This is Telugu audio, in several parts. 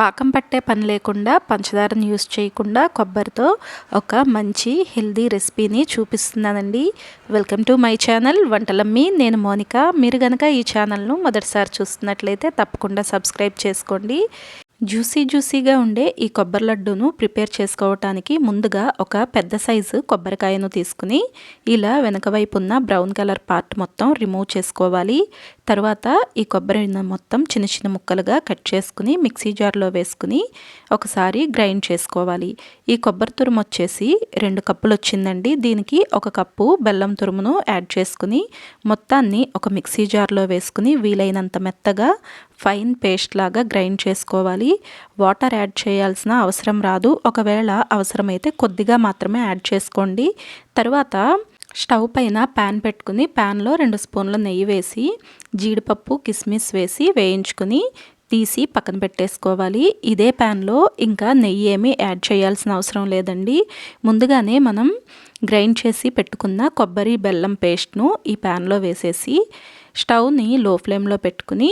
పాకం పట్టే పని లేకుండా పంచదారను యూస్ చేయకుండా కొబ్బరితో ఒక మంచి హెల్దీ రెసిపీని చూపిస్తున్నానండి. Welcome to my channel Vantalammi. నేను మోనిక. మీరు కనుక ఈ ఛానల్ను మొదటిసారి చూస్తున్నట్లయితే తప్పకుండా సబ్స్క్రైబ్ చేసుకోండి. జ్యూసీ జ్యూసీగా ఉండే ఈ కొబ్బరి లడ్డూను ప్రిపేర్ చేసుకోవటానికి ముందుగా ఒక పెద్ద సైజు కొబ్బరికాయను తీసుకుని ఇలా వెనక వైపు ఉన్న బ్రౌన్ కలర్ పార్ట్ మొత్తం రిమూవ్ చేసుకోవాలి. తర్వాత ఈ కొబ్బరి మొత్తం చిన్న చిన్న ముక్కలుగా కట్ చేసుకుని మిక్సీ జార్లో వేసుకుని ఒకసారి గ్రైండ్ చేసుకోవాలి. ఈ కొబ్బరి తురుము వచ్చేసి రెండు కప్పులు వచ్చిందండి. దీనికి ఒక కప్పు బెల్లం తురుమును యాడ్ చేసుకుని మొత్తాన్ని ఒక మిక్సీ జార్లో వేసుకుని వీలైనంత మెత్తగా ఫైన్ పేస్ట్ లాగా గ్రైండ్ చేసుకోవాలి. వాటర్ యాడ్ చేయాల్సిన అవసరం రాదు. ఒకవేళ అవసరమైతే కొద్దిగా మాత్రమే యాడ్ చేసుకోండి. తర్వాత స్టవ్ పైన ప్యాన్ పెట్టుకుని ప్యాన్లో రెండు స్పూన్ల నెయ్యి వేసి జీడిపప్పు కిస్మిస్ వేసి వేయించుకుని తీసి పక్కన పెట్టేసుకోవాలి. ఇదే ప్యాన్లో ఇంకా నెయ్యి ఏమీ యాడ్ చేయాల్సిన అవసరం లేదండి. ముందుగానే మనం గ్రైండ్ చేసి పెట్టుకున్న కొబ్బరి బెల్లం పేస్ట్ను ఈ ప్యాన్లో వేసేసి స్టవ్ని లో ఫ్లేమ్లో పెట్టుకుని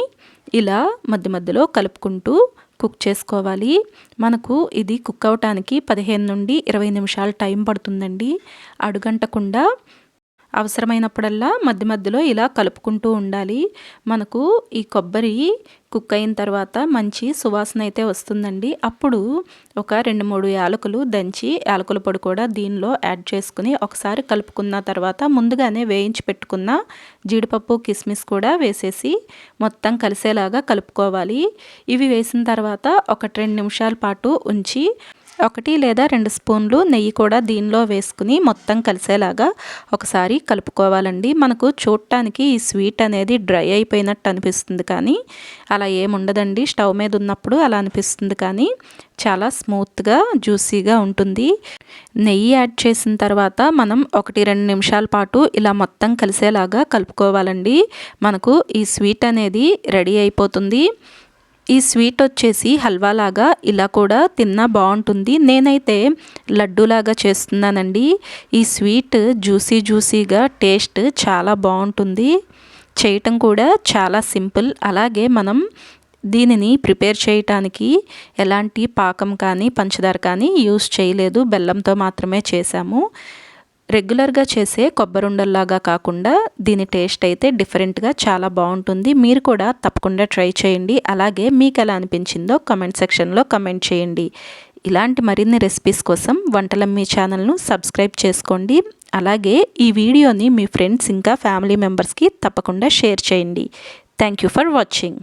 ఇలా మధ్య మధ్యలో కలుపుకుంటూ కుక్ చేసుకోవాలి. మనకు ఇది కుక్ అవటానికి పదిహేను నుండి ఇరవై నిమిషాలు టైం పడుతుందండి. అడుగంటకుండా అవసరమైనప్పుడల్లా మధ్య మధ్యలో ఇలా కలుపుకుంటూ ఉండాలి. మనకు ఈ కొబ్బరి కుక్ అయిన తర్వాత మంచి సువాసన అయితే వస్తుందండి. అప్పుడు ఒక రెండు మూడు యాలకులు దంచి యాలకుల పొడి కూడా దీనిలో యాడ్ చేసుకుని ఒకసారి కలుపుకున్న తర్వాత ముందుగానే వేయించి పెట్టుకున్న జీడిపప్పు కిస్మిస్ కూడా వేసేసి మొత్తం కలిసేలాగా కలుపుకోవాలి. ఇవి వేసిన తర్వాత ఒక రెండు నిమిషాల పాటు ఉంచి ఒకటి లేదా రెండు స్పూన్లు నెయ్యి కూడా దీనిలో వేసుకుని మొత్తం కలిసేలాగా ఒకసారి కలుపుకోవాలండి. మనకు చూడటానికి ఈ స్వీట్ అనేది డ్రై అయిపోయినట్టు అనిపిస్తుంది కానీ అలా ఏముండదండి. స్టవ్ మీద ఉన్నప్పుడు అలా అనిపిస్తుంది కానీ చాలా స్మూత్గా జ్యూసీగా ఉంటుంది. నెయ్యి యాడ్ చేసిన తర్వాత మనం ఒకటి రెండు నిమిషాల పాటు ఇలా మొత్తం కలిసేలాగా కలుపుకోవాలండి. మనకు ఈ స్వీట్ అనేది రెడీ అయిపోతుంది. ఈ స్వీట్ వచ్చేసి హల్వాలాగా ఇలా కూడా తిన్నా బాగుంటుంది. నేనైతే లడ్డూలాగా చేస్తున్నానండి. ఈ స్వీట్ జ్యూసీ జ్యూసీగా టేస్ట్ చాలా బాగుంటుంది. చేయటం కూడా చాలా సింపుల్. అలాగే మనం దీనిని ప్రిపేర్ చేయటానికి ఎలాంటి పాకం కానీ పంచదార కానీ యూస్ చేయలేదు. బెల్లంతో మాత్రమే చేశాము. రెగ్యులర్గా చేసే కొబ్బరి ఉండల్లాగా కాకుండా దీని టేస్ట్ అయితే డిఫరెంట్గా చాలా బాగుంటుంది. మీరు కూడా తప్పకుండా ట్రై చేయండి. అలాగే మీకు ఎలా అనిపించిందో కమెంట్ సెక్షన్లో కమెంట్ చేయండి. ఇలాంటి మరిన్ని రెసిపీస్ కోసం వంటల మీ ఛానల్ను సబ్స్క్రైబ్ చేసుకోండి. అలాగే ఈ వీడియోని మీ ఫ్రెండ్స్ ఇంకా ఫ్యామిలీ మెంబర్స్కి తప్పకుండా షేర్ చేయండి. Thank you for watching.